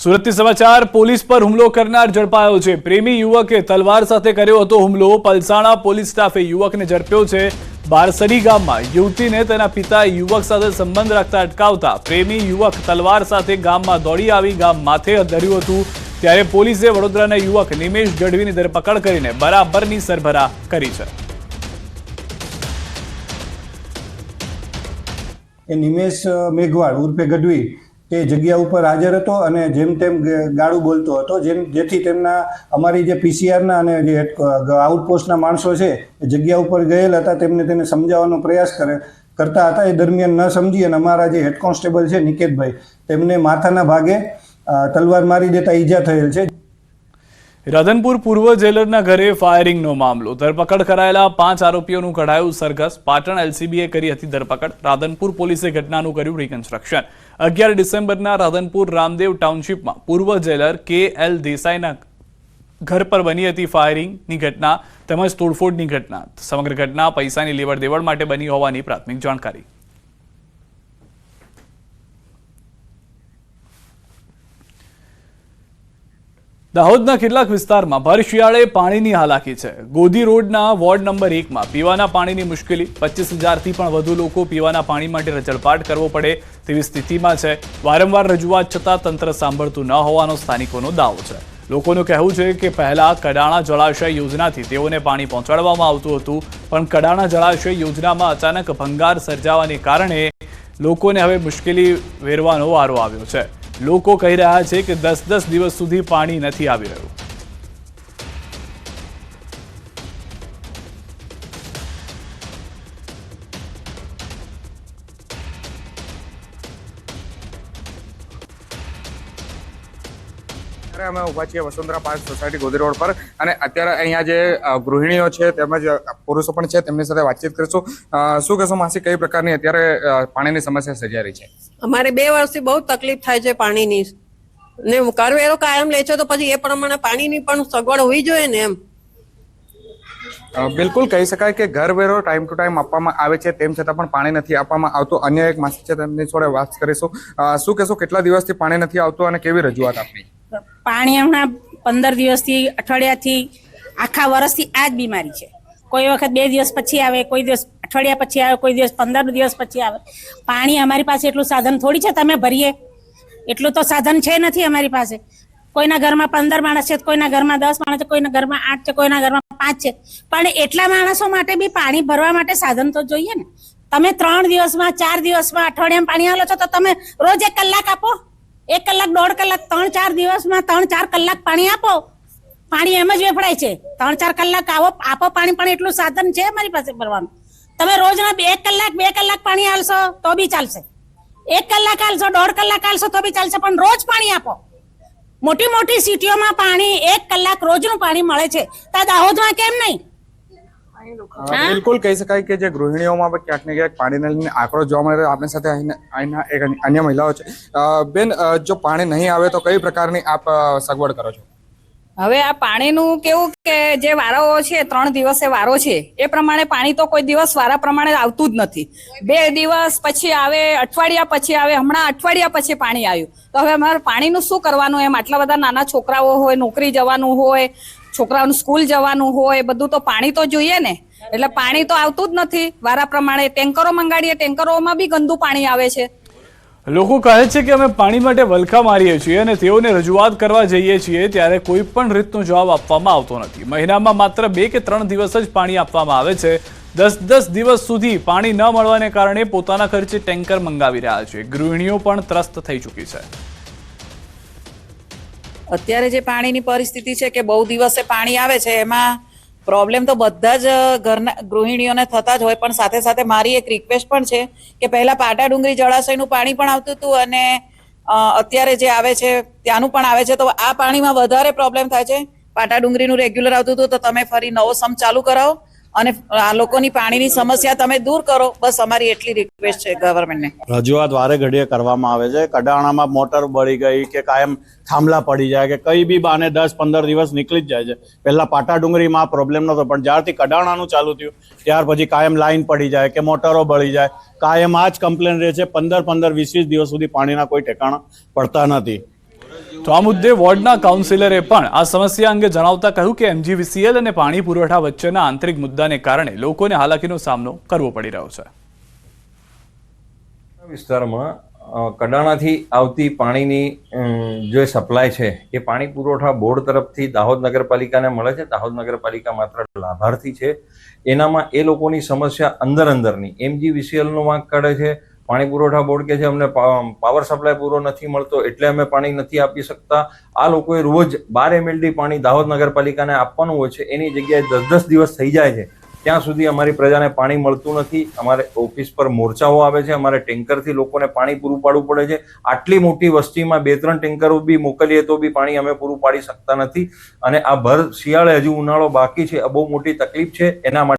સુરતથી સમાચાર, પોલીસ પર હુમલો કરનાર ઝડપાયો છે. પ્રેમી યુવકે તલવાર સાથે કર્યો હતો હુમલો. પલસાણા પોલીસ સ્ટાફે યુવકને ઝડપ્યો છે. બારસરી ગામમાં યુવતીને તેના પિતા યુવક સાથે સંબંધ રાખતા અટકાવતા પ્રેમી યુવક તલવાર સાથે ગામમાં દોડી આવી, ગામ માથે ધર્યું હતું. ત્યારે પોલીસે વડોદરાના યુવક નિમેશ ગઢવીની ધરપકડ કરીને બરાબરની સરભરા કરી છે. નિમેશ મેઘવાળ ઉર્ફે ગઢવી તે જગ્યા ઉપર હાજર હતો અને જેમ તેમ ગાળું બોલતો હતો. જેમ, જેથી તેમના, અમારી જે પીસીઆરના અને જે આઉટપોસ્ટના માણસો છે, એ જગ્યા ઉપર ગયેલ હતા, તેમને તેને સમજાવવાનો પ્રયાસ કરે, કરતા હતા. એ દરમિયાન ન સમજી અને અમારા જે હેડ કોન્સ્ટેબલ છે નિકેતભાઈ, તેમને માથાના ભાગે તલવાર મારી દેતા ઈજા થયેલ છે. રાધનપુર પૂર્વ જેલરના ઘરે ફાયરિંગનો મામલો. ધરપકડ કરાયેલા પાંચ આરોપીઓનું કઢાયું સરઘસ. પાટણ એલસીબીએ કરી હતી ધરપકડ. રાધનપુર પોલીસે ઘટનાનું કર્યું રિકન્સ્ટ્રક્શન અગિયાર ડિસેમ્બરના રાધનપુર રામદેવ ટાઉનશીપમાં પૂર્વ જેલર કે એલ દેસાઈના ઘર પર બની હતી ફાયરિંગની ઘટના તેમજ તોડફોડની ઘટના. સમગ્ર ઘટના પૈસાની લેવડ દેવડ માટે બની હોવાની પ્રાથમિક જાણકારી. દાહોદના કેટલાક વિસ્તારમાં ભર શિયાળે પાણીની હાલાકી છે. ગોધી રોડના વોર્ડ નંબર એકમાં પીવાના પાણીની મુશ્કેલી. પચીસ હજારથી પણ વધુ લોકો પીવાના પાણી માટે રજળપાટ કરવો પડે તેવી સ્થિતિમાં છે. વારંવાર રજૂઆત છતાં તંત્ર સાંભળતું ન હોવાનો સ્થાનિકોનો દાવો છે. લોકોનું કહેવું છે કે પહેલા કડાણા જળાશય યોજનાથી તેઓને પાણી પહોંચાડવામાં આવતું હતું, પણ કડાણા જળાશય યોજનામાં અચાનક ભંગાર સર્જાવાને કારણે લોકોને હવે મુશ્કેલી વેરવાનો વારો આવ્યો છે. લોકો કહી રહ્યા છે કે દસ દસ દિવસ સુધી પાણી નથી આવી રહ્યું. અત્યારે અમે ઊભા છીએ Vasundhara park society Godhi road પર. અને અત્યારે અહીંયા જે ગૃહિણીઓ છે તેમજ પુરુષો પણ છે તેમની સાથે વાતચીત કરીશું. શું કહેશો માસી કઈ પ્રકારની અત્યારે પાણીની સમસ્યા સર્જાઈ રહી છે? અમારે બે વર્ષથી બહુ તકલીફ થાય છે પાણીની. ને કરવેરો કાયમ લે છે તો પછી એ પ્રમાણે પાણીની પણ સગવડ હોવી જોઈએ ને એમ. બિલકુલ કહી શકાય કે ઘર વેરો ટાઈમ ટુ ટાઈમ આપવામાં આવે છે તેમ છતાં પણ પાણી નથી આપવામાં આવતું. અન્ય એક માસી છે તેમની જોડે વાત કરીશું. શું કહેશો કેટલા દિવસથી પાણી નથી આવતું અને કેવી રજૂઆત આપની? પાણી હમણાં પંદર દિવસથી અઠવાડિયાથી આખા વર્ષથી આ જ બીમારી છે. કોઈ વખત બે દિવસ પછી આવે, કોઈ દિવસ અઠવાડિયા પછી આવે, કોઈ દિવસ પંદર દિવસ પછી આવે. પાણી અમારી પાસે એટલું સાધન થોડી છે, તમે ભરીએ. એટલું તો સાધન છે નથી અમારી પાસે. કોઈના ઘરમાં પંદર માણસ છે, કોઈના ઘરમાં દસ માણસ છે, કોઈના ઘરમાં આઠ છે, કોઈના ઘરમાં પાંચ છે. પણ એટલા માણસો માટે બી પાણી ભરવા માટે સાધન તો જોઈએ ને. તમે ત્રણ દિવસમાં, ચાર દિવસમાં અઠવાડિયામાં પાણી આલો છો, તો તમે રોજ એક કલાક આપો. એક કલાક, દોઢ કલાક, ત્રણ ચાર દિવસમાં ત્રણ ચાર કલાક પાણી આપો. પાણી એમ જ વેફડાય છે. ત્રણ ચાર કલાક આવો, આપો પાણી, પણ એટલું સાધન છે મારી પાસે ભરવાનું. તમે રોજના બે કલાક બે કલાક પાણી આલશો તો બી ચાલશે. એક કલાક આલશો, દોઢ કલાક આલશો તો બી ચાલશે, પણ રોજ પાણી આપો. મોટી મોટી સિટીઓમાં પાણી એક કલાક રોજનું પાણી મળે છે. તો દાહોદમાં કેમ નહીં? બિલકુલ. કહી શકાય કે જે ગૃહિણીઓમાં ક્યાંક ને ક્યાંક પાણીને લઈને આંકડો જોવા મળે આપણી સાથે અહીં અહીંના એક અન્ય મહિલાઓ છે. બેન જો પાણી નહીં આવે તો કઈ પ્રકારની આપ સગવડ કરો છો? હવે આ પાણીનું કેવું કે જે વારાઓ છે, ત્રણ દિવસે વારો છે, એ પ્રમાણે પાણી તો કોઈ દિવસ વારા પ્રમાણે આવતું જ નથી. બે દિવસ પછી આવે, અઠવાડિયા પછી આવે, હમણાં અઠવાડિયા પછી પાણી આવ્યું. તો હવે અમારે પાણીનું શું કરવાનું? એમ આટલા બધા નાના છોકરાઓ હોય, નોકરી જવાનું હોય છોકરાઓનું સ્કૂલ જવાનું હોય, બધું તો પાણી તો જોઈએ ને. એટલે પાણી તો આવતું જ નથી. વારા પ્રમાણે ટેન્કરો મંગાડીએ, ટેન્કરોમાં બી ગંદુ પાણી આવે છે. લોકો કહે છે કે અમે પાણી માટે વલખા મારીએ છીએ અને તેઓને રજૂઆત કરવા જઈએ છીએ ત્યારે કોઈ પણ રીતનો જવાબ આપવામાં આવતો નથી. મહિનામાં માત્ર બે કે ત્રણ દિવસ જ પાણી આપવામાં આવે છે. દસ દસ દિવસ સુધી પાણી ન મળવાને કારણે પોતાના ખર્ચે ટેન્કર મંગાવી રહ્યા છે. ગૃહિણીઓ પણ ત્રસ્ત થઈ ચૂકી છે. અત્યારે જે પાણીની પરિસ્થિતિ છે કે બહુ દિવસે પાણી આવે છે, એમાં પ્રોબ્લેમ તો બધા જ ઘરના ગૃહિણીઓને થતા જ હોય, પણ સાથે સાથે મારી એક રિક્વેસ્ટ પણ છે કે પહેલા પાટા ડુંગરી જળાશયનું પાણી પણ આવતું હતું અને અત્યારે જે આવે છે, ત્યાંનું પણ આવે છે, તો આ પાણીમાં વધારે પ્રોબ્લેમ થાય છે. પાટા ડુંગરીનું રેગ્યુલર આવતું હતું, તો તમે ફરી નવો સમ ચાલુ કરાવો. અને આ લોકોની પાણીની સમસ્યા તમે દૂર કરો. બસ અમારી એટલી રિક્વેસ્ટ છે ગવર્મેન્ટને રજૂઆત વારે ઘડીએ કરવામાં આવે છે. કડાણામાં મોટર બળી ગઈ કે કાયમ થાંભલા પડી જાય કે કઈ બી બાને દસ, પંદર દિવસ નીકળી જ જાય છે. પહેલા પાટા ડુંગરીમાં પ્રોબ્લેમ નહોતો, પણ જ્યારથી કડાણાનું ચાલુ થયું, ત્યાર પછી કાયમ લાઈન પડી જાય કે મોટરો બળી જાય. કાયમ આ જ કમ્પ્લેન રહે છે, પંદર પંદર, વીસ વીસ દિવસ સુધી પાણીના કોઈ ઠેકાણા પડતા નથી. તો આ મુદ્દે વોર્ડના કાઉન્સિલરે પણ આ સમસ્યા અંગે જણાવતા કહ્યું કે એમજીવીસીએલ અને પાણી પુરવઠા વચ્ચેના આંતરિક મુદ્દાને કારણે લોકોને હાલાકીનો સામનો કરવો પડી રહ્યો છે. વિસ્તારમાં કડાણાથી આવતી પાણીની જે સપ્લાય છે, એ પાણી પુરવઠા બોર્ડ તરફથી દાહોદ નગરપાલિકાને મળે છે. દાહોદ નગરપાલિકા માત્ર લાભાર્થી છે. એનામાં એ લોકોની સમસ્યા અંદર અંદરની. એમજીવીસીએલનો વાંક કાઢે છે. પાણી પુરવઠા બોર્ડ કે છે અમને પાવર સપ્લાય પૂરો નથી મળતો એટલે અમે પાણી નથી આપી શકતા. આ લોકોએ રોજ બાર એમએલડી પાણી દાહોદ નગરપાલિકાને આપવાનું હોય છે. એની જગ્યાએ દસ દસ દિવસ થઈ જાય છે. ત્યાં સુધી અમારી પ્રજાને પાણી મળતું નથી. અમારે ઓફિસ પર મોરચાઓ આવે છે. અમારે ટેન્કરથી લોકોને પાણી પૂરું પાડવું પડે છે. આટલી મોટી વસ્તીમાં બે ત્રણ ટેન્કરો બી મોકલીએ તો બી પાણી અમે પૂરું પાડી શકતા નથી. અને આ ભર શિયાળે હજુ ઉનાળો બાકી છે. આ બહુ મોટી તકલીફ છે. એના માટે